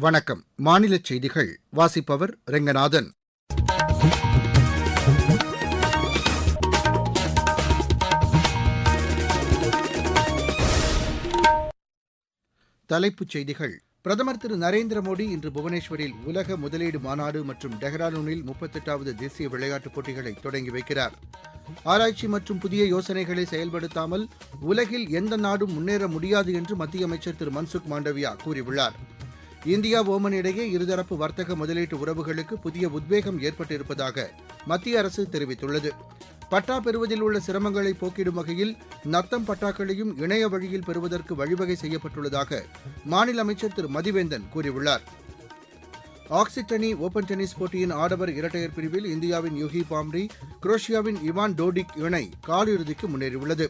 வணக்கம். மாநில செய்திகள் வாசிப்பவர் ரெங்கநாதன். தலைப்புச் செய்திகள். பிரதமர் திரு நரேந்திர மோடி இன்று புவனேஸ்வரில் உலக முதலீடு மாநாடு மற்றும் டெஹ்ராடூனில் முப்பத்தெட்டாவது தேசிய விளையாட்டுப் போட்டிகளை தொடங்கி வைக்கிறார். ஆராய்ச்சி மற்றும் புதிய யோசனைகளை செயல்படுத்தாமல் உலகில் எந்த நாடும் முன்னேற முடியாது என்று மத்திய அமைச்சர் திரு மன்சுக் மாண்டவியா கூறியுள்ளார். இந்தியா ஓமன் இடையே இருதரப்பு வர்த்தக முதலீட்டு உறவுகளுக்கு புதிய உத்வேகம் ஏற்பட்டிருப்பதாக மத்திய அரசு தெரிவித்துள்ளது. பட்டா பெறுவதில் உள்ள சிரமங்களை போக்கிடும் வகையில் நத்தம் பட்டாக்களையும் இணைய வழியில் பெறுவதற்கு வழிவகை செய்யப்பட்டுள்ளதாக மாநில அமைச்சர் திரு. மதிவேந்தன் கூறியுள்ளார். ஆக்சிடனி ஓபன் டென்னிஸ் போட்டியின் ஆடவர் இரட்டையர் பிரிவில் இந்தியாவின் யுகி பாம்ரி குரோஷியாவின் இவான் டோடிக் இணை காலிறுதிக்கு முன்னேறியுள்ளது.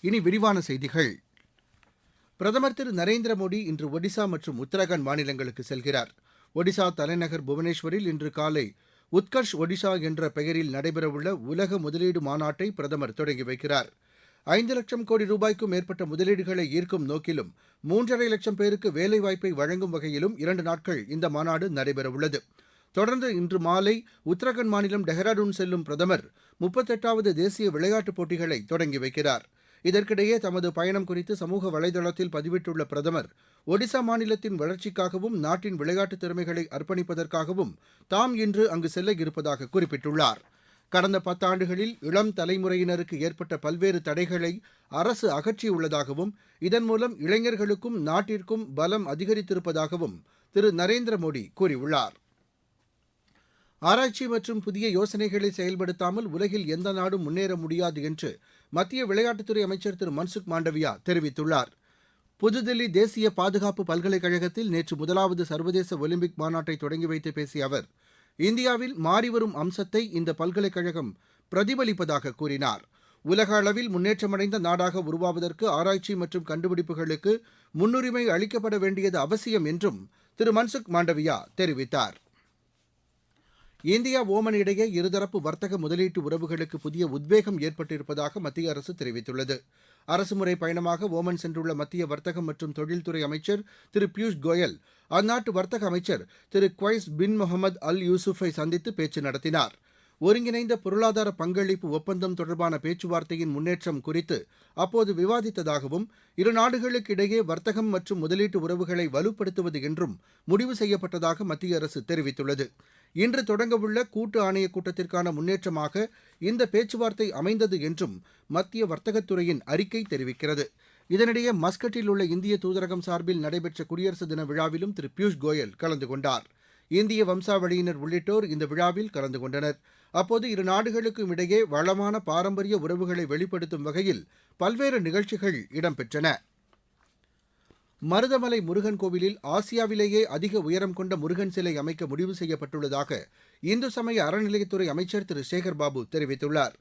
இனி விரிவான செய்திகள். பிரதமர் திரு நரேந்திர மோடி இன்று ஒடிசா மற்றும் உத்தரகாண்ட் மாநிலங்களுக்கு செல்கிறார். ஒடிசா தலைநகர் புவனேஸ்வரில் இன்று காலை உத்கர்ஷ் ஒடிசா என்ற பெயரில் நடைபெறவுள்ள உலக முதலீடு மாநாட்டை பிரதமர் தொடங்கி வைக்கிறார். ஐந்து லட்சம் கோடி ரூபாய்க்கும் மேற்பட்ட முதலீடுகளை ஈர்க்கும் நோக்கிலும் மூன்றரை லட்சம் பேருக்கு வேலைவாய்ப்பை வழங்கும் வகையிலும் இரண்டு நாட்கள் இந்த மாநாடு நடைபெறவுள்ளது. தொடர்ந்து இன்று மாலை உத்தரகாண்ட் மாநிலம் டெஹ்ராடூன் செல்லும் பிரதமர் முப்பத்தெட்டாவது தேசிய விளையாட்டுப் போட்டிகளை தொடங்கி வைக்கிறார். இதற்கிடையே தமது பயணம் குறித்து சமூக வலைதளத்தில் பதிவிட்டுள்ள பிரதமர் ஒடிசா மாநிலத்தின் வளர்ச்சிக்காகவும் நாட்டின் விளையாட்டுத் திறமைகளை அர்ப்பணிப்பதற்காகவும் தாம் இன்று அங்கு செல்ல இருப்பதாக குறிப்பிட்டுள்ளார். கடந்த பத்தாண்டுகளில் இளம் தலைமுறையினருக்கு ஏற்பட்ட பல்வேறு தடைகளை அரசு அகற்றியுள்ளதாகவும் இதன் மூலம் இளைஞர்களுக்கும் நாட்டிற்கும் பலம் அதிகரித்திருப்பதாகவும் திரு நரேந்திர மோடி கூறியுள்ளார். ஆராய்ச்சி மற்றும் புதிய யோசனைகளை செயல்படுத்தாமல் உலகில் எந்த நாடும் முன்னேற முடியாது என்று மத்திய விளையாட்டுத்துறை அமைச்சர் திரு மன்சுக் மாண்டவியா தெரிவித்துள்ளார். புதுதில்லி தேசிய பாதுகாப்பு பல்கலைக்கழகத்தில் நேற்று முதலாவது சர்வதேச ஒலிம்பிக் மாநாட்டை தொடங்கி வைத்து பேசிய அவர் இந்தியாவில் மாறிவரும் அம்சத்தை இந்த பல்கலைக்கழகம் பிரதிபலிப்பதாக கூறினார். உலக அளவில் முன்னேற்றமடைந்த நாடாக உருவாவதற்கு ஆராய்ச்சி மற்றும் கண்டுபிடிப்புகளுக்கு முன்னுரிமை அளிக்கப்பட வேண்டியது அவசியம் என்றும் திரு மன்சுக் மாண்டவியா தெரிவித்தார். இந்தியா ஓமன் இடையே இருதரப்பு வர்த்தக முதலீட்டு உறவுகளுக்கு புதிய உத்வேகம் ஏற்பட்டிருப்பதாக மத்திய அரசு தெரிவித்துள்ளது. அரசுமுறை பயணமாக ஓமன் சென்றுள்ள மத்திய வர்த்தகம் மற்றும் தொழில்துறை அமைச்சர் திரு பியூஷ் கோயல் அந்நாட்டு வர்த்தக அமைச்சர் திரு குவைஸ் பின் முகமது அல் யூசுஃபை சந்தித்து பேச்சு நடத்தினார். ஒருங்கிணைந்த பொருளாதார பங்களிப்பு ஒப்பந்தம் தொடர்பான பேச்சுவார்த்தையின் முன்னேற்றம் குறித்து அப்போது விவாதித்ததாகவும் இரு நாடுகளுக்கு இடையே வர்த்தகம் மற்றும் முதலீட்டு உறவுகளை வலுப்படுத்துவது என்றும் முடிவு செய்யப்பட்டதாக மத்திய அரசு தெரிவித்துள்ளது. இன்று தொடங்கவுள்ள கூட்டு ஆணையக் கூட்டத்திற்கான முன்னேற்றமாக இந்த பேச்சுவார்த்தை அமைந்தது என்றும் மத்திய வர்த்தகத்துறையின் அறிக்கை தெரிவிக்கிறது. இதனிடையே மஸ்கட்டில் உள்ள இந்திய தூதரகம் சார்பில் நடைபெற்ற குடியரசு தின விழாவிலும் திரு பியூஷ் கோயல் கலந்து கொண்டார். இந்திய வம்சாவளியினர் உள்ளிட்டோர் இந்த விழாவில் கலந்து கொண்டனர். அப்போது இரு நாடுகளுக்கும் இடையே வளமான பாரம்பரிய உறவுகளை வெளிப்படுத்தும் வகையில் பல்வேறு நிகழ்ச்சிகள் இடம்பெற்றன. மருதமலை முருகன் கோவிலில் ஆசியாவிலேயே அதிக உயரம் கொண்ட முருகன் சிலை அமைக்க முடிவு செய்யப்பட்டுள்ளதாக இந்து சமய அறநிலையத்துறை அமைச்சர் திரு. சேகர் பாபு தெரிவித்துள்ளார்.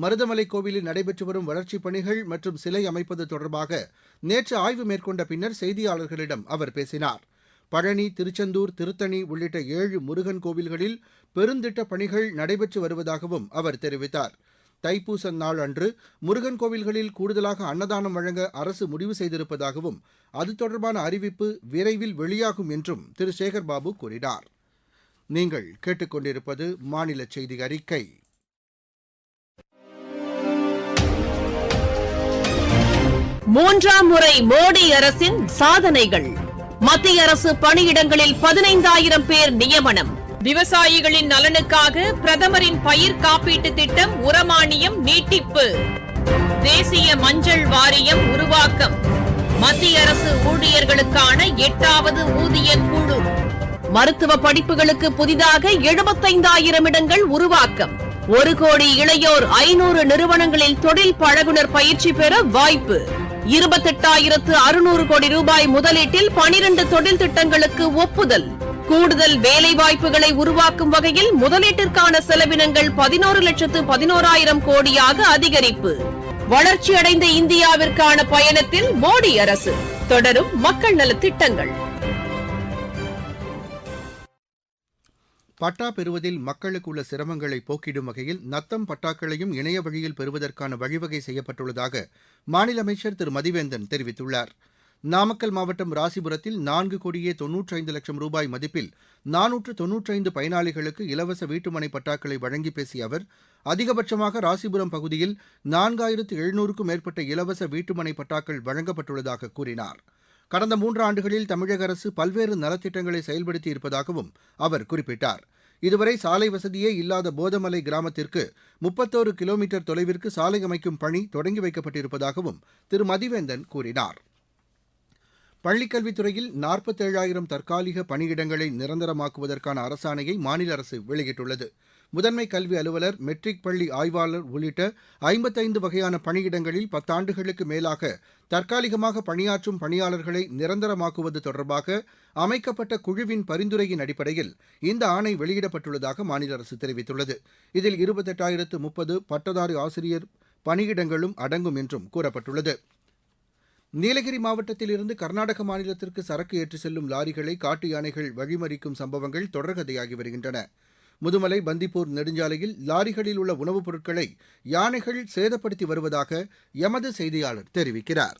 மருதமலை கோவிலில் நடைபெற்று வரும் வளர்ச்சிப் பணிகள் மற்றும் சிலை அமைப்பது தொடர்பாக நேற்று ஆய்வு மேற்கொண்ட பின்னர் செய்தியாளர்களிடம் அவர் பேசினார். பழனி திருச்செந்தூர் திருத்தணி உள்ளிட்ட ஏழு முருகன் கோவில்களில் பெருந்திட்ட பணிகள் நடைபெற்று வருவதாகவும் அவர் தெரிவித்தார். தைப்பூச நாள் அன்று முருகன் கோவில்களில் கூடுதலாக அன்னதானம் வழங்க அரசு முடிவு செய்திருப்பதாகவும் அது தொடர்பான அறிவிப்பு விரைவில் வெளியாகும் என்றும் திரு. சேகர்பாபு கூறினார். நீங்கள் கேட்டுக்கொண்டிருப்பது மாநில செய்தி அறிக்கை. மூன்றாம் முறை மோடி அரசின் சாதனைகள். மத்திய அரசு பணியிடங்களில் பதினைந்தாயிரம் பேர் நியமனம். விவசாயிகளின் நலனுக்காக பிரதமரின் பயிர் காப்பீட்டு திட்டம் உரமானியம் நீட்டிப்பு. தேசிய மஞ்சள் வாரியம் உருவாக்கம். மத்திய அரசு ஊழியர்களுக்கான எட்டாவது ஊதிய குழு. மருத்துவ படிப்புகளுக்கு புதிதாக எழுபத்தைந்தாயிரம் இடங்கள் உருவாக்கம். ஒரு கோடி இளையோர் ஐநூறு நிறுவனங்களில் தொழில் பழகுனர் பயிற்சி பெற வாய்ப்பு. இருபத்தெட்டாயிரத்து அறுநூறு கோடி ரூபாய் முதலீட்டில் பனிரண்டு தொழில் திட்டங்களுக்கு ஒப்புதல். கூடுதல் வேலை வாய்ப்புகளை உருவாக்கும் வகையில் முதலீட்டிற்கான செலவினங்கள் பதினோரு லட்சத்து பதினோராயிரம் கோடியாக அதிகரிப்பு. வளர்ச்சியடைந்த இந்தியாவிற்கான பயணத்தில் மோடி அரசு. தொடரும் மக்கள் நலத்திட்டங்கள். பட்டா பெறுவதில் மக்களுக்கு உள்ள சிரமங்களை போக்கிடும் வகையில் நத்தம் பட்டாக்களையும் இணைய வழியில் பெறுவதற்கான வழிவகை செய்யப்பட்டுள்ளதாக மாநில அமைச்சர் திரு. மதிவேந்தன் தெரிவித்துள்ளார். நாமக்கல் மாவட்டம் ராசிபுரத்தில் நான்கு கோடியே தொன்னூற்றைந்து லட்சம் ரூபாய் மதிப்பில் நானூற்று தொன்னூற்றைந்து பயனாளிகளுக்கு இலவச வீட்டுமனை பட்டாக்களை வழங்கி பேசிய அவர் அதிகபட்சமாக ராசிபுரம் பகுதியில் நான்காயிரத்து எழுநூறுக்கும் மேற்பட்ட இலவச வீட்டுமனை பட்டாக்கள் வழங்கப்பட்டுள்ளதாக கூறினார். கடந்த மூன்று ஆண்டுகளில் தமிழக அரசு பல்வேறு நலத்திட்டங்களை செயல்படுத்தி இருப்பதாகவும் அவர் குறிப்பிட்டார். இதுவரை சாலை வசதியே இல்லாத போதமலை கிராமத்திற்கு முப்பத்தோரு கிலோமீட்டர் தொலைவிற்கு சாலை அமைக்கும் பணி தொடங்கி வைக்கப்பட்டிருப்பதாகவும் திரு. மதிவேந்தன் கூறினார். பள்ளிக்கல்வித்துறையில் நாற்பத்தேழாயிரம் தற்காலிக பணியிடங்களை நிரந்தரமாக்குவதற்கான அரசாணையை மாநில அரசு வெளியிட்டுள்ளது. முதன்மை கல்வி அலுவலர் மெட்ரிக் பள்ளி ஆய்வாளர் உள்ளிட்ட ஐம்பத்தைந்து வகையான பணியிடங்களில் பத்தாண்டுகளுக்கு மேலாக தற்காலிகமாக பணியாற்றும் பணியாளர்களை நிரந்தரமாக்குவது தொடர்பாக அமைக்கப்பட்ட குழுவின் பரிந்துரையின் அடிப்படையில் இந்த ஆணை வெளியிடப்பட்டுள்ளதாக மாநில அரசு தெரிவித்துள்ளது. இதில் இருபத்தெட்டாயிரத்து முப்பது பட்டதாரி ஆசிரியர் பணியிடங்களும் அடங்கும் என்றும் கூறப்பட்டுள்ளது. நீலகிரி மாவட்டத்திலிருந்து கர்நாடக மாநிலத்திற்கு சரக்கு ஏற்றி செல்லும் லாரிகளை காட்டு யானைகள் வழிமறிக்கும் சம்பவங்கள் தொடர்கதையாகி வருகின்றன. முதுமலை பந்திப்பூர் நெடுஞ்சாலையில் லாரிகளில் உள்ள உணவுப் பொருட்களை யானைகள் சேதப்படுத்தி வருவதாக எமது செய்தியாளர் தெரிவிக்கிறார்.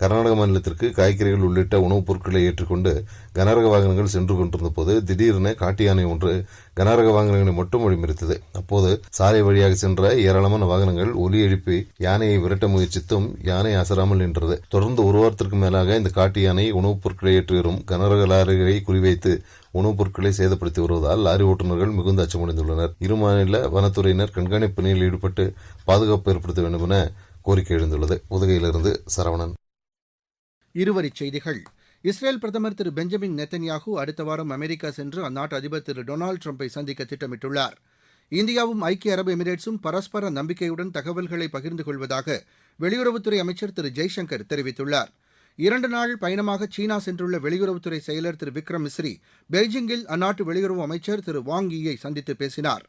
கர்நாடக மாநிலத்திற்கு காய்கறிகள் உள்ளிட்ட உணவுப் பொருட்களை ஏற்றுக்கொண்டு கனரக வாகனங்கள் சென்று கொண்டிருந்த போது திடீரென காட்டு யானை ஒன்று கனரக வாகனங்களை மட்டும் வழிமறித்தது. அப்போது சாலை வழியாக சென்ற ஏராளமான வாகனங்கள் ஒலி எழுப்பி யானையை விரட்ட முயற்சித்தும் யானை அசராமல் நின்றது. தொடர்ந்து ஒரு வாரத்திற்கு மேலாக இந்த காட்டு யானை உணவுப் பொருட்களை ஏற்றி வரும் கனரக லாரிகளை குறிவைத்து உணவுப் பொருட்களை சேதப்படுத்தி வருவதால் லாரி ஓட்டுநர்கள் மிகுந்த அச்சமடைந்துள்ளனர். இரு மாநில வனத்துறையினர் கண்காணிப்பு பணியில் ஈடுபட்டு பாதுகாப்பு ஏற்படுத்த வேண்டும் என கோரிக்கை எழுந்துள்ளது. உதகையிலிருந்து சரவணன். இருவரிச் செய்திகள். இஸ்ரேல் பிரதமர் திரு பெஞ்சமின் நெத்தன்யாகு அடுத்த வாரம் அமெரிக்கா சென்று அந்நாட்டு அதிபர் திரு டொனால்டு ட்ரம்பை சந்திக்க திட்டமிட்டுள்ளார். இந்தியாவும் ஐக்கிய அரபு எமிரேட்ஸும் பரஸ்பர நம்பிக்கையுடன் தகவல்களை பகிர்ந்து கொள்வதாக வெளியுறவுத்துறை அமைச்சர் திரு ஜெய்சங்கர் தெரிவித்துள்ளார். இரண்டு நாள் பயணமாக சீனா சென்றுள்ள வெளியுறவுத்துறை செயலர் திரு விக்ரம் மிஸ்ரி பெய்ஜிங்கில் அந்நாட்டு வெளியுறவு அமைச்சர் திரு வாங் ஈயை சந்தித்து பேசினார்.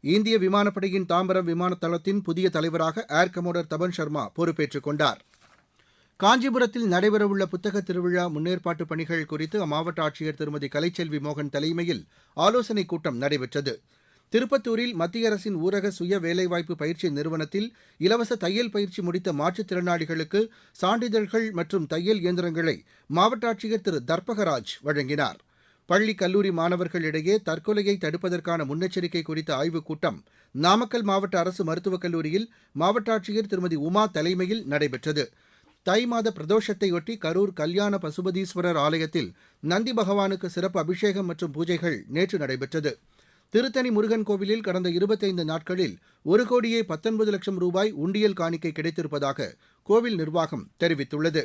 இந்திய விமானப்படையின் தாம்பரம் விமான தளத்தின் புதிய தலைவராக ஏர் கமோடர் தபன் சர்மா பொறுப்பேற்றுக் கொண்டார். காஞ்சிபுரத்தில் நடைபெறவுள்ள புத்தக திருவிழா முன்னேற்பாட்டு பணிகள் குறித்து அம்மாவட்ட ஆட்சியர் திருமதி கலைச்செல்வி மோகன் தலைமையில் ஆலோசனைக் கூட்டம் நடைபெற்றது. திருப்பத்தூரில் மத்திய அரசின் ஊரக சுய வேலைவாய்ப்பு பயிற்சி நிறுவனத்தில் இலவச தையல் பயிற்சி முடித்த மாற்றுத்திறனாளிகளுக்கு சான்றிதழ்கள் மற்றும் தையல் இயந்திரங்களை மாவட்ட ஆட்சியர் திரு தர்பகராஜ் வழங்கினார். பள்ளி கல்லூரி மாணவர்களிடையே தற்கொலையை தடுப்பதற்கான முன்னெச்சரிக்கை குறித்த ஆய்வுக் கூட்டம் நாமக்கல் மாவட்ட அரசு மருத்துவக் கல்லூரியில் மாவட்ட ஆட்சியர் திருமதி உமா தலைமையில் நடைபெற்றது. தை மாத பிரதோஷத்தையொட்டி கரூர் கல்யாண பசுபதீஸ்வரர் ஆலயத்தில் நந்தி பகவானுக்கு சிறப்பு அபிஷேகம் மற்றும் பூஜைகள் நேற்று நடைபெற்றது. திருத்தணி முருகன் கோவிலில் கடந்த இருபத்தைந்து நாட்களில் ஒரு கோடியே பத்தொன்பது லட்சம் ரூபாய் உண்டியல் காணிக்கை கிடைத்திருப்பதாக கோவில் நிர்வாகம் தெரிவித்துள்ளது.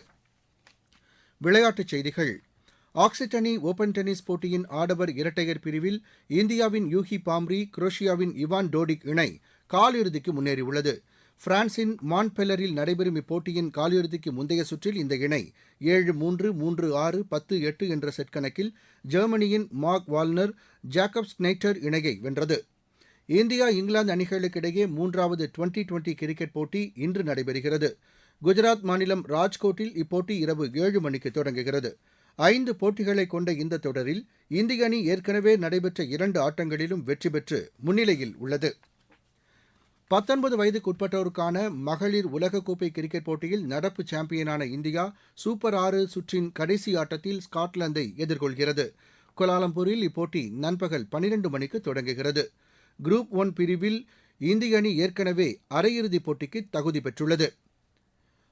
விளையாட்டுச் செய்திகள். ஆக்சிடனி ஓபன் டென்னிஸ் போட்டியின் ஆடவர் இரட்டையர் பிரிவில் இந்தியாவின் யூகி பாம்ரி குரோஷியாவின் இவான் டோடிக் இணை காலிறுதிக்கு முன்னேறியுள்ளது. பிரான்சின் மான்பெல்லரில் நடைபெறும் இப்போட்டியின் காலிறுதிக்கு முந்தைய சுற்றில் இந்த இணை ஏழு மூன்று மூன்று ஆறு பத்து எட்டு என்ற செட் கணக்கில் ஜெர்மனியின் மார்க் வால்னர் ஜாக்கப் ஸ்னைட்டர் இணையை வென்றது. இந்தியா இங்கிலாந்து அணிகளுக்கிடையே மூன்றாவது டுவெண்டி டுவெண்டி கிரிக்கெட் போட்டி இன்று நடைபெறுகிறது. குஜராத் மாநிலம் ராஜ்கோட்டில் இப்போட்டி இரவு ஏழு மணிக்கு தொடங்குகிறது. ஐந்து போட்டிகளை கொண்ட இந்த தொடரில் இந்திய அணி ஏற்கனவே நடைபெற்ற இரண்டு ஆட்டங்களிலும் வெற்றி பெற்று முன்னிலையில் உள்ளது. வயதுக்குட்பட்டோருக்கான மகளிர் உலகக்கோப்பை கிரிக்கெட் போட்டியில் நடப்பு சாம்பியனான இந்தியா சூப்பர் ஆறு சுற்றின் கடைசி ஆட்டத்தில் ஸ்காட்லாந்தை எதிர்கொள்கிறது. கோலாலம்பூரில் இப்போட்டி நண்பகல் பனிரெண்டு மணிக்கு தொடங்குகிறது. குரூப் ஒன் பிரிவில் இந்திய அணி ஏற்கனவே அரையிறுதிப் போட்டிக்கு தகுதி பெற்றுள்ளது.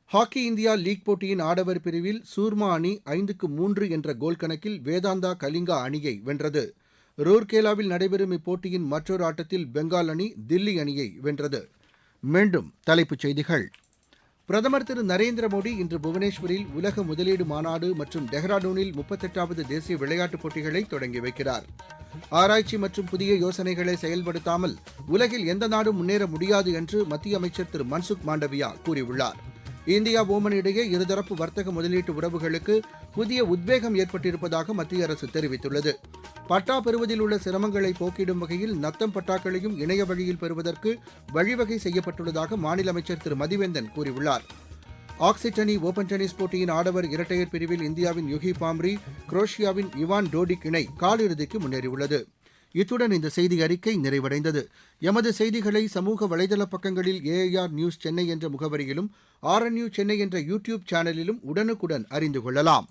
ஹாக்கி இந்தியா லீக் போட்டியின் ஆடவர் பிரிவில் சூர்மா அணி ஐந்துக்கு மூன்று என்ற கோல் கணக்கில் வேதாந்தா கலிங்கா அணியை வென்றது. ரூர்கேலாவில் நடைபெறும் இப்போட்டியின் மற்றொரு ஆட்டத்தில் பெங்கால் அணி தில்லி அணியை வென்றது. மீண்டும் தலைப்புச் செய்திகள். பிரதமர் திரு நரேந்திர மோடி இன்று புவனேஸ்வரில் உலக முதலீடு மாநாடு மற்றும் டெஹ்ராடூனில் முப்பத்தெட்டாவது தேசிய விளையாட்டுப் போட்டிகளை தொடங்கி வைக்கிறார். ஆராய்ச்சி மற்றும் புதிய யோசனைகளை செயல்படுத்தாமல் உலகில் எந்த நாடும் முன்னேற முடியாது என்று மத்திய அமைச்சர் திரு மன்சுக் மாண்டவியா கூறியுள்ளார். இந்தியா ஓமன் இடையே இருதரப்பு வர்த்தக முதலீட்டு உறவுகளுக்கு புதிய உத்வேகம் ஏற்பட்டிருப்பதாக மத்திய அரசு தெரிவித்துள்ளது. பட்டா பெறுவதில் உள்ள சிரமங்களை போக்கிடும் வகையில் நத்தம் பட்டாக்களையும் இணைய வழியில் பெறுவதற்கு வழிவகை செய்யப்பட்டுள்ளதாக மாநில அமைச்சர் திரு மதிவேந்தன் கூறியுள்ளார். ஆக்சிடனி ஓபன் டென்னிஸ் போட்டியின் ஆடவர் இரட்டையர் பிரிவில் இந்தியாவின் யுகி பாம்ரி குரோஷியாவின் இவான் டோடிக் இணை காலிறுதிக்கு முன்னேறியுள்ளது. இத்துடன் இந்த செய்தி அறிக்கை நிறைவடைந்தது. எமது செய்திகளை சமூக வலைதள பக்கங்களில் ஏஐஆர் நியூஸ் சென்னை என்ற முகவரியிலும் ஆர்என்யூ சென்னை என்ற யூடியூப் சேனலிலும் உடனுக்குடன் அறிந்து கொள்ளலாம்.